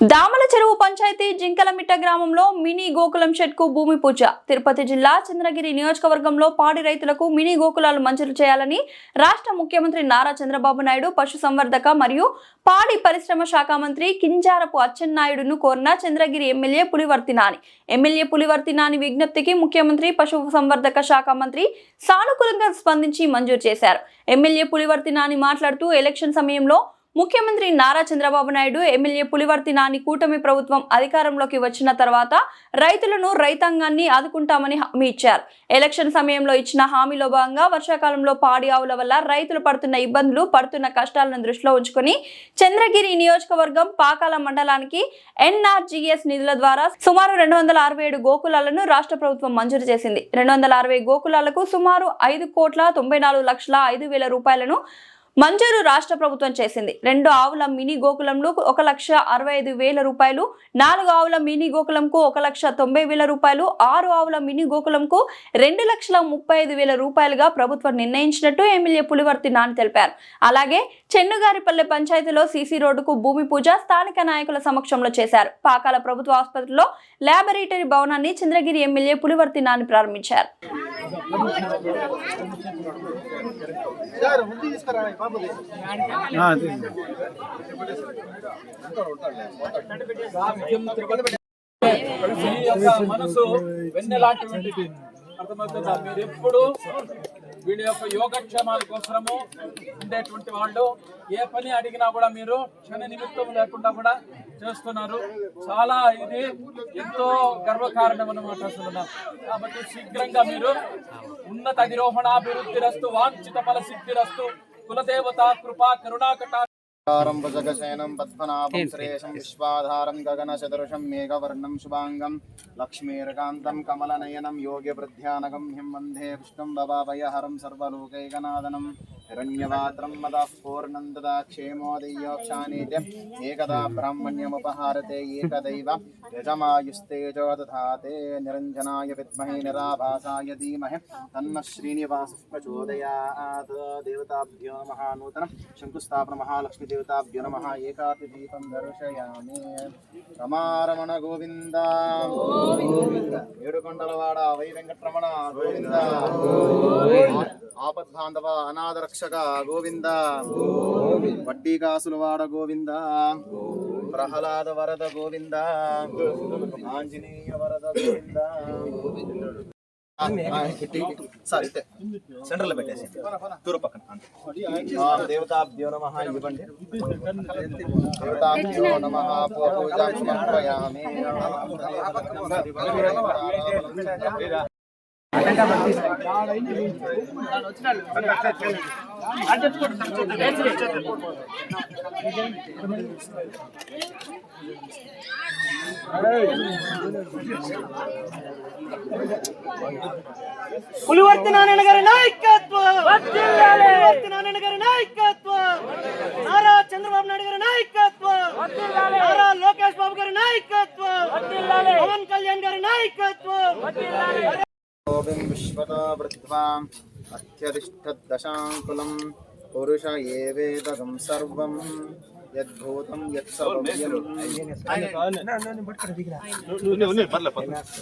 దామల చెరువు పంచాయతీ జింకలమిట్ట గ్రామంలో మినీ గోకులం షెడ్కు భూమి పూజ. తిరుపతి జిల్లా చంద్రగిరి నియోజకవర్గంలో పాడి రైతులకు మినీ గోకులాలు మంజూరు చేయాలని రాష్ట్ర ముఖ్యమంత్రి నారా చంద్రబాబు నాయుడు పశుసంవర్ధక మరియు పాడి పరిశ్రమ శాఖ మంత్రి కింజారపు అచ్చెన్నాయుడును కోరిన చంద్రగిరి ఎమ్మెల్యే పులివర్తి నాని. ఎమ్మెల్యే పులివర్తి నాని విజ్ఞప్తికి ముఖ్యమంత్రి పశు సంవర్ధక శాఖ మంత్రి సానుకూలంగా స్పందించి మంజూరు చేశారు. ఎమ్మెల్యే పులివర్తి నాని మాట్లాడుతూ ఎలక్షన్ సమయంలో ముఖ్యమంత్రి నారా చంద్రబాబు నాయుడు ఎమ్మెల్యే పులివర్తి నాని కూటమి ప్రభుత్వం అధికారంలోకి వచ్చిన తర్వాత రైతులను రైతాంగాన్ని ఆదుకుంటామని హామీ ఇచ్చారు. ఎలక్షన్ సమయంలో ఇచ్చిన హామీలో భాగంగా వర్షాకాలంలో పాడి ఆవుల వల్ల రైతులు పడుతున్న ఇబ్బందులు పడుతున్న కష్టాలను దృష్టిలో ఉంచుకొని చంద్రగిరి నియోజకవర్గం పాకాల మండలానికి ఎన్ఆర్జీఎస్ నిధుల ద్వారా సుమారు రెండు వందల అరవై ఏడు గోకులాలను రాష్ట్ర ప్రభుత్వం మంజూరు చేసింది. రెండు వందల అరవై గోకులాలకు సుమారు ఐదు కోట్ల తొంభై నాలుగు లక్షల ఐదు వేల రూపాయలను మంజూరు రాష్ట్ర ప్రభుత్వం చేసింది. రెండు ఆవుల మినీ గోకులంలో ఒక లక్ష అరవై ఐదు వేల రూపాయలు నాలుగు ఆవుల మినీ గోకులంకు ఒక లక్ష తొంభై వేల రూపాయలు ఆరు ఆవుల మినీ గోకులంకు రెండు లక్షల ముప్పై ఐదు వేల రూపాయలుగా ప్రభుత్వం నిర్ణయించినట్టు ఎమ్మెల్యే పులివర్తి నాని తెలిపారు. అలాగే చెన్నుగారిపల్లె పంచాయతీలో సీసీ రోడ్డుకు భూమి పూజ స్థానిక నాయకుల సమక్షంలో చేశారు. పాకాల ప్రభుత్వ ఆసుపత్రిలో ల్యాబొరేటరీ భవనాన్ని చంద్రగిరి ఎమ్మెల్యే పులివర్తి నాని ప్రారంభించారు. మీ యొక్క మనసు వెన్నెలాంటివంటిది అర్థమవుతుందా? మీరు ఎప్పుడు వీడి యొక్క యోగక్షేమాల కోసము ఉండేటువంటి వాళ్ళు ఏ పని అడిగినా కూడా మీరు క్షణ నిమిత్తం లేకుండా కూడా చేస్తున్నారు. చాలా ఇది ఎంతో గర్వకారణం అన్నమాట అసలు కాబట్టి శీఘ్రంగా మీరు ఉన్నత అధిరోహణాభివృద్ధి రస్తు వాంఛిత ఫల సిద్ధి రస్తు కులదేవత కృపా కరుణాకటా ఆరంభజగశయనం పద్మనాభం శ్రేషం విశ్వాధారం గగనశదృశం మేఘవర్ణం శుభాంగం లక్ష్మీర్కాంతం కమలనయనం యోగ్యవృద్ధ్యానగం హ్యం వందే విష్ణుం భవాభయహరం సర్వలోకైకనాదనం హిరణ్యవాత్రం మదః పూర్ణం తదా క్షేమోదయోక్షానీత్యం ఏకదా బ్రాహ్మణ్యముపహారతే ఏకదైవ యజమాయుస్తేజో దధాతే నిరంజనాయ విద్మహే నిరాభాసాయ ధీమహి తన్న శ్రీనివాస ప్రచోదయాత్ దేవతాభ్యో నమః నూతనం శంకుస్థాపన మహాలక్ష్మి దేవతాభ్యో నమః ఏకాతి దీపం దర్శయామి రమారమణ గోవింద ఏడుకొండలవాడ వై వెంకటరమణ గోవింద ఆపద్బాంధవ అనాథ రక్షక గోవింద. వడ్డీ కాసుల గోవింద. ప్రహ్లాద వరద గోవింద. ఆంజనేయ వరద గోవింద. ఆ, ఆ, ఇటు, పెట్టేసి. తూరు పక్కన దేవతాభ్యో నమ ఇవ్వండి. దేవతాభ్యో నమ పూజాం పులివర్తి నారాయణ గారి నాయకత్వం! పులివర్తి నారాయణ గారి నాయకత్వం! నారా చంద్రబాబు నాయుడు గారి నాయకత్వం! నారా లోకేష్ బాబు గారి నాయకత్వం! పవన్ కళ్యాణ్ గారి నాయకత్వం! గోవిం విశ్వతా వృద్ధ్వా అత్యధిష్ఠదశాంకులం పురుష ఏవేదగం సర్వం యద్భూతం యత్సర్వ్యం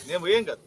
నేను ఏం కాదు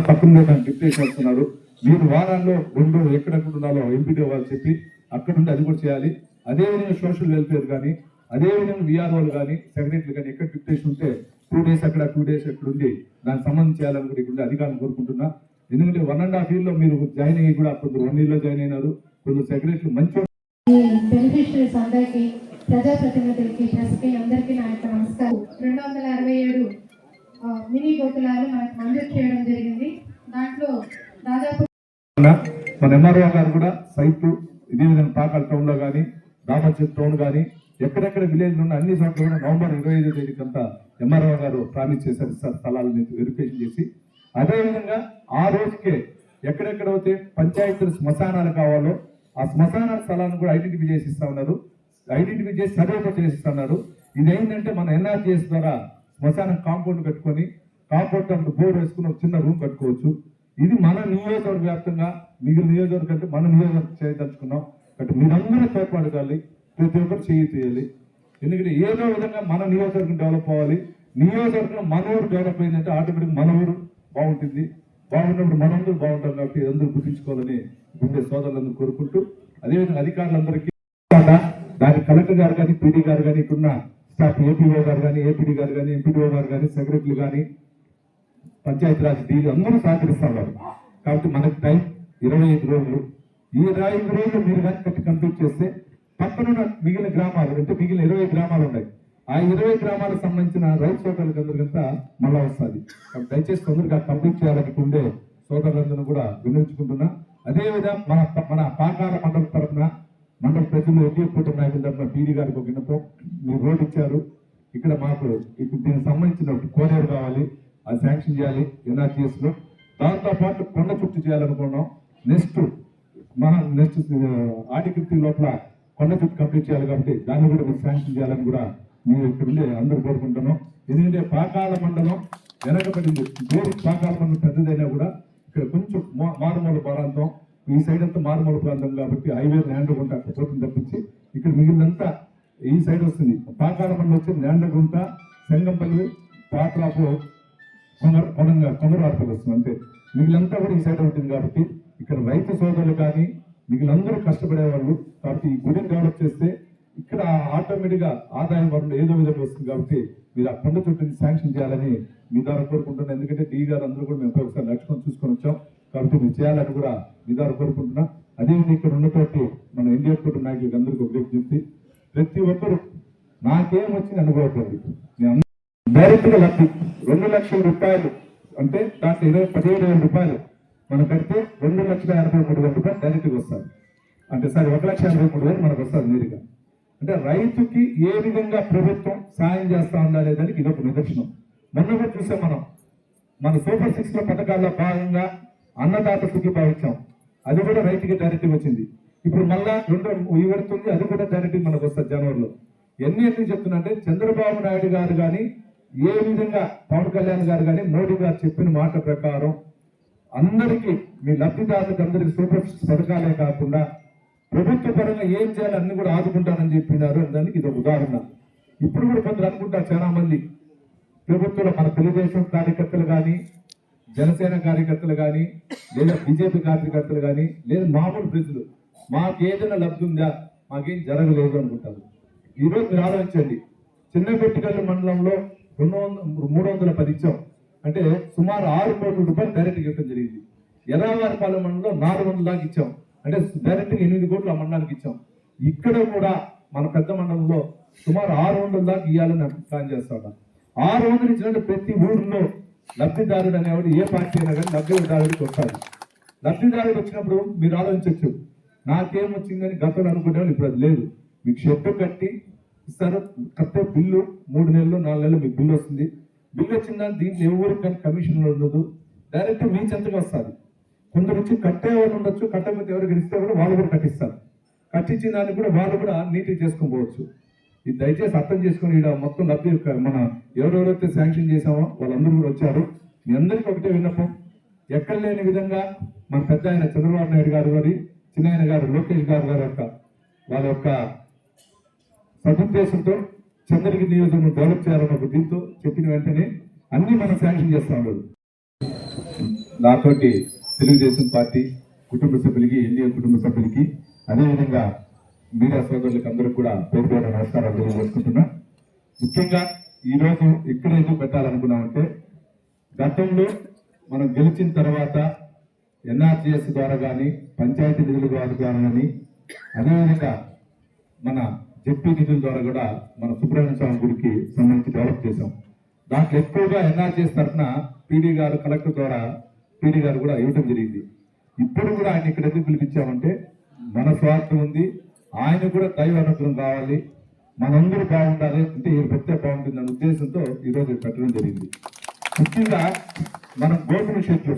ఎస్ తప్పకుండా దాన్ని పూజాం చేస్తున్నారు మీరు వారాల్లో రెండు ఎక్కడెక్కడ ఉండాలో ఎంపీడీ వాళ్ళు చెప్పి అక్కడ నుండి అది కూడా చేయాలి. అదేవిధంగా సోషల్ వెల్ఫేర్ కానీ అదేవిధంగా విఆర్ఓలు కానీ సెక్రటరీలు కానీ ఎక్కడ డిప్టేషన్ ఉంటే టూ డేస్ అక్కడ టూ డేస్ ఎక్కడ ఉంది దానికి సంబంధం చేయాలని కూడా ఇక్కడ అధికారం కోరుకుంటున్నా. ఎందుకంటే వన్ అండ్ హాఫ్ ఇయర్లో మీరు జాయిన్ అయ్యి కూడా కొందరు వన్ ఇయర్లో జాయిన్ అయినారు. కొందరు సెక్రటరీలు మంచి బెనిఫిషరీస్ అందరికీ ప్రజాప్రతినిధులకి ప్రెస్కి అందరికీ నా యొక్క నమస్కారం. రెండు వందల అరవై ఏడు మినీ గోకులాలు మనకు మంజూరు చేయడం జరిగింది. దాంట్లో దాదాపు మన ఎంఆర్ఓ గారు కూడా సైట్ ఇదే విధంగా పాకాల టౌన్లో కానీ రామచంద్ర టౌన్ కానీ ఎక్కడెక్కడ విలేజ్ ఉన్న అన్ని చోట్ల కూడా నవంబర్ ఇరవై ఐదో తేదీకి అంతా ఎంఆర్ఓ గారు ప్రామిస్ చేశారు సార్ స్థలాలని వెరిఫికేషన్ చేసి. అదేవిధంగా ఆ రోజుకే అయితే పంచాయతీలు శ్మశానాలు కావాలో ఆ శ్మశాన స్థలాన్ని కూడా ఐడెంటిఫై చేసి ఇస్తా ఉన్నారు. ఐడెంటిఫై చేసి సర్వే కూడా చేసిస్తున్నారు ఇది ఏంటంటే మన ఎన్ఆర్జీఎస్ ద్వారా శ్మశానం కాంపౌండ్ కట్టుకొని కాంపౌండ్ అంటూ బోర్ వేసుకుని ఒక చిన్న రూమ్ కట్టుకోవచ్చు. ఇది మన నియోజకవర్గ వ్యాప్తంగా మిగిలిన నియోజకవర్గం అంటే మన నియోజకవర్గం చేయదలుచుకున్నాం. కాబట్టి మీరందరూ తోడ్పడగాలి ప్రతి ఒక్కరు చేయి తీయాలి. ఎందుకంటే ఏదో విధంగా మన నియోజకవర్గం డెవలప్ అవ్వాలి. నియోజకవర్గం మన ఊరు డెవలప్ అయిందంటే ఆటోమేటిక్ మన ఊరు బాగుంటుంది. బాగున్నప్పుడు మనందరూ బాగుంటాం కాబట్టి అందరూ గుర్తించుకోవాలని ఉండే సోదరులందరూ కోరుకుంటూ అదేవిధంగా అధికారులందరికీ దాని కలెక్టర్ గారు కానీ పీడీ గారు కానీ ఇక్కడున్న స్టాఫ్ ఏపీఓ గారు కానీ ఏపీడీ గారు కానీ ఎంపీడీఓ గారు కానీ సెక్రటరీలు కానీ పంచాయతీరాజ్ డీలు అందరూ సహకరిస్తున్నారు కాబట్టి మనకి టైం ఇరవై ఐదు రోజులు. ఈ ఇరవై ఐదు రోజులు మీరు కానీ కట్టి కంప్లీట్ చేస్తే పక్కనున్న మిగిలిన గ్రామాలు అంటే మిగిలిన ఇరవై గ్రామాలు ఉన్నాయి. ఆ ఇరవై గ్రామాలకు సంబంధించిన రైతు సోదరులకు అందరికంతా మళ్ళా వస్తుంది. దయచేసి తొందరగా కంప్లీట్ చేయాలని ఉండే సోదరులందరూ కూడా వినియోగించుకుంటున్నా అదేవిధంగా మన మన పాకాల మండలం తరఫున మండల ప్రజలు ఎన్డీఏ కూటమి నాయకుల తరఫున పీడీ గారికి ఒక విన్నపం. మీరు రోడ్ ఇచ్చారు. ఇక్కడ మాకు ఇప్పుడు దీనికి సంబంధించిన కోనేరు కావాలి. అది శాంక్షన్ చేయాలి ఎన్ఆర్టీఎస్లో దాంతో పాటు కొండ చుట్టూ చేయాలనుకున్నాం. నెక్స్ట్ మహా నెక్స్ట్ ఆర్టికల్ లోపల కొండ చుట్టూ కంప్లీట్ చేయాలి కాబట్టి దాన్ని కూడా మీరు శాంక్షన్ చేయాలని కూడా మీరు ఇక్కడ ఉండే అందరూ కోరుకుంటున్నాం. ఎందుకంటే పాకాల మండలం వెనకబడింది. పేరు పాకాల మండలం పెద్దదైనా కూడా ఇక్కడ కొంచెం మా- మారుమూల ప్రాంతం ఈ సైడ్ అంతా మారుమూల ప్రాంతం కాబట్టి హైవే ల్యాండ్ అక్కడ పోతుంది తప్పించి ఇక్కడ మిగిలినంతా ఈ సైడ్ వస్తుంది. పాకాల మండలం వచ్చి ల్యాండ్ సెంగంపల్లి పాత్రాపు కొంగర కొనంగా కొంగరవార్తలు వస్తుంది అంతే. మిగిలినంతా కూడా ఈ సైడ్ ఉంటుంది కాబట్టి ఇక్కడ రైతు సోదరులు కానీ మిగిలినందరూ కష్టపడేవాళ్ళు కాబట్టి ఈ గుడిని డెవలప్ చేస్తే ఇక్కడ ఆటోమేటిక్గా ఆదాయం వనరులు ఏదో విధంగా వస్తుంది కాబట్టి మీరు ఆ కొండ చుట్టూని శాంక్షన్ చేయాలని మీ ద్వారా కోరుకుంటున్నాను ఎందుకంటే డి గారు అందరూ కూడా మేము ఒకసారి నడుచుకొని చూసుకొని వచ్చాం. కాబట్టి మీరు చేయాలని కూడా మీ ద్వారా కోరుకుంటున్నా. అదేవిధంగా ఇక్కడ ఉన్నటువంటి మన ఇండియా కుటుంబ నాయకులకు అందరికీ ఒక విజ్ఞప్తి. ప్రతి ఒక్కరు నాకేం వచ్చింది అనుకోవట్లేదు నేను లబ్ధి. రెండు లక్షల రూపాయలు అంటే దాంట్లో ఇరవై పదిహేడు వేల రూపాయలు మనం కడితే రెండు లక్షల ఎనభై మూడు వేల రూపాయలు డైరెక్ట్గా వస్తారు అంటే సరే ఒక లక్ష ఎనభై మూడు వేలు మనకు వస్తుంది నేరుగా. అంటే రైతుకి ఏ విధంగా ప్రభుత్వం సాయం చేస్తా ఉందా లేదని ఇది ఒక నిదర్శనం. మొన్న కూడా చూసాం మనం. మన సూపర్ సిక్స్లో పథకాల్లో భాగంగా అన్నదాత సుఖి భావించాం. అది కూడా రైతుకి డైరెక్ట్ వచ్చింది. ఇప్పుడు మళ్ళా రెండు ఇవ్వడుతుంది అది కూడా డైరెక్ట్ మనకు వస్తుంది జనవరిలో. ఎన్ని ఎందుకు చెప్తున్నా అంటే చంద్రబాబు నాయుడు గారు కానీ ఏ విధంగా పవన్ కళ్యాణ్ గారు కానీ మోడీ గారు చెప్పిన మాట ప్రకారం అందరికీ మీ లబ్ధిదారులకు అందరికీ సూపర్ సిక్స్ పథకాలే కాకుండా ప్రభుత్వ పరంగా ఏం చేయాలి అన్ని కూడా ఆదుకుంటానని చెప్పినారు దానికి ఇది ఒక ఉదాహరణ. ఇప్పుడు కూడా కొందరు అనుకుంటారు చాలా మంది. ప్రభుత్వంలో మన తెలుగుదేశం కార్యకర్తలు కానీ జనసేన కార్యకర్తలు కానీ లేదా బీజేపీ కార్యకర్తలు కానీ లేదా మామూలు ప్రజలు మాకు ఏదైనా లబ్ధి ఉందా? మాకేం జరగలేదు అనుకుంటారు. ఈరోజు మీరు ఆలోచించండి. చిన్నపెట్టికల్లు మండలంలో రెండు వందల మూడు వందల పది ఇచ్చాం. అంటే సుమారు ఆరు కోట్ల రూపాయలు డైరెక్ట్ ఇవ్వడం జరిగింది. ఎర్రవారిపాలెం మండలంలో నాలుగు వందల దాకా ఇచ్చాం. అంటే డైరెక్ట్గా ఎనిమిది కోట్లు ఆ మండలానికి ఇచ్చాం. ఇక్కడ కూడా మన పెద్ద మండలంలో సుమారు ఆరు వందల దాకా ఇవ్వాలని ప్లాన్ చేస్తాడు. ఆరు వందలు ఇచ్చినట్టు ప్రతి ఊరిలో లబ్ధిదారుడు అనేవాడు ఏ పార్టీ అయినా కానీ లబ్ధిదారుడికి వస్తాడు. లబ్ధిదారుడు వచ్చినప్పుడు మీరు ఆలోచించవచ్చు నాకేం వచ్చిందని గతంలో అనుకునేవాళ్ళు ఇప్పుడు అది లేదు. మీకు షెడ్ కట్టి ఇస్తారు కట్టే బిల్లు మూడు నెలలు నాలుగు నెలలు మీకు బిల్లు వస్తుంది. బిల్లు వచ్చిందని దీన్ని దీంట్లో ఎవరికి కానీ కమిషన్ ఉండదు. డైరెక్ట్ మీ చెంతకు వస్తుంది. కొందరు వచ్చి కట్టే వాళ్ళు ఉండొచ్చు కట్టకపోతే ఎవరికి ఇస్తే కూడా వాళ్ళు కూడా కట్టిస్తారు. కట్టించిన దాన్ని కూడా వాళ్ళు కూడా నీట్గా చేసుకోవచ్చు ఇది దయచేసి అర్థం చేసుకుని ఇక్కడ మొత్తం లబ్ధి మన ఎవరెవరైతే శాంక్షన్ చేసామో వాళ్ళందరూ కూడా వచ్చారు. మీ అందరికీ ఒకటే విన్నపం. ఎక్కడ లేని విధంగా మన పెద్ద ఆయన చంద్రబాబు నాయుడు గారు గారి చిన్న ఆయన గారు లోకేష్ గారు గారి యొక్క వాళ్ళ యొక్క సదుద్దేశంతో చంద్రగిరి నియోజకవర్గం డెవలప్ చేయాలన్న బుద్ధితో చెప్పిన వెంటనే అన్ని మనం శాంక్షన్ చేస్తా. ఉన్నారు నాతోటి తెలుగుదేశం పార్టీ కుటుంబ సభ్యులకి ఎన్డీఏ కుటుంబ సభ్యులకి అదేవిధంగా మీడియా సోదరులకు అందరూ కూడా పేరు పేరు నమస్కారాలు తెలియజేసుకుంటున్నా. ముఖ్యంగా ఈరోజు ఎక్కడ ఎందుకు పెట్టాలనుకున్నామంటే గతంలో మనం గెలిచిన తర్వాత ఎన్ఆర్జిఎస్ ద్వారా కానీ పంచాయతీ నిధుల ద్వారా కానీ అదేవిధంగా మన జెడ్పీ నిధుల ద్వారా కూడా మన సుబ్రహ్మణ్య స్వామి గుడికి సంబంధించి డెవలప్ చేశాం. దాంట్లో ఎక్కువగా ఎన్ఆర్జీఎస్ తరఫున పీడీ గారు కలెక్టర్ ద్వారా పీడీ గారు కూడా ఇవ్వటం జరిగింది. ఇప్పుడు కూడా ఆయన ఇక్కడ ఎందుకు పిలిపించామంటే మన స్వార్థం ఉంది ఆయన కూడా దైవ అనుగ్రహం కావాలి మనందరూ బాగుండాలి అంటే ఈ పెడితే బాగుంటుంది అనే ఉద్దేశంతో ఈరోజు పెట్టడం జరిగింది. ముఖ్యంగా మనం గోపిన షెట్లు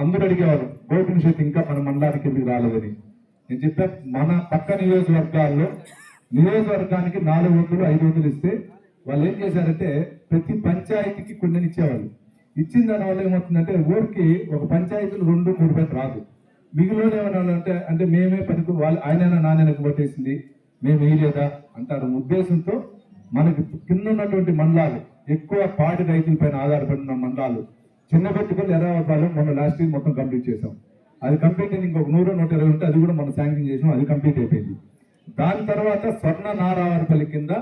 అందరూ అడిగేవారు గోపిన షెట్ ఇంకా మన మండలానికి ఎందుకు రాలేదని. నేను చెప్పా మన పక్క నియోజకవర్గాల్లో నియోజకవర్గానికి నాలుగు వందలు ఐదు వందలు ఇస్తే వాళ్ళు ఏం చేశారంటే ప్రతి పంచాయతీకి కొన్ని ఇచ్చేవాళ్ళు ఇచ్చిన దానివల్ల ఏమవుతుందంటే ఊరికి ఒక పంచాయతీలు రెండు మూడు పెద్ద రాదు. మిగిలిన ఏమన్నా అంటే అంటే మేమే పనికి వాళ్ళు ఆయన నాణ్యత కొట్టేసింది మేము వేయలేదా? అంటారు ఉద్దేశంతో మనకి కింద ఉన్నటువంటి మండలాలు ఎక్కువ పాడి రైతుల పైన ఆధారపడిన మండలాలు చిన్న పెట్టుకుని ఎర్రవపాలు మొన్న లాస్ట్ ఇయర్ మొత్తం కంప్లీట్ చేసాం అది కంప్లీట్ అయింది ఇంకొక నూరు నూట ఇరవై ఉంటే అది కూడా మనం శాంక్షన్ చేసాం అది కంప్లీట్ అయిపోయింది. దాని తర్వాత స్వర్ణ నారావారిపల్లి కింద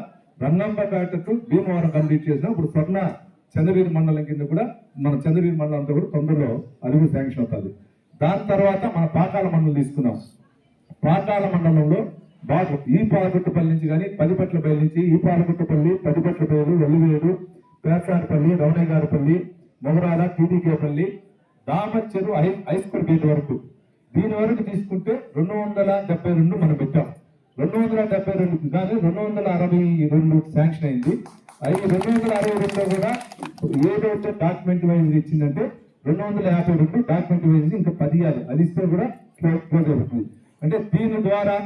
రంగంపేట కాటకు భీమవరం కంప్లీట్ చేసినాం. ఇప్పుడు స్వర్ణ చంద్రగిరి మండలం కింద కూడా మన చంద్రగిరి మండలం అంతా కూడా తొందరలో అది కూడా శాంక్షన్ అవుతుంది. దాని తర్వాత మన పాకాల మండలం తీసుకున్నాం పాకాల మండలంలో బాగు ఈ పాలగుట్టపల్లి నుంచి కానీ పదిపట్లపల్లి నుంచి ఈ Palaguttapalli Padipatlapalli Vellivedu Pesarapalli Ravanagarapalli Mogarala TDKpalli Damacharu high high school gate వరకు. దీని వరకు తీసుకుంటే రెండు వందల డెబ్బై రెండు మనం పెట్టాం. రెండు వందల డెబ్బై రెండు కానీ రెండు వందల అరవై రెండు శాంక్షన్ అయింది. ఐదు రెండు వందల అరవై రెండులో కూడా ఏదైతే డాక్యుమెంట్ వైజ్ ఇచ్చిందంటే రెండు వందల యాభై రెండు డాక్యుమెంట్ వైజ్ ఇంకా పది ఇవ్వాలి అది ఇస్తే కూడా క్లోజ్ క్లోజ్ అవుతుంది. అంటే దీని ద్వారా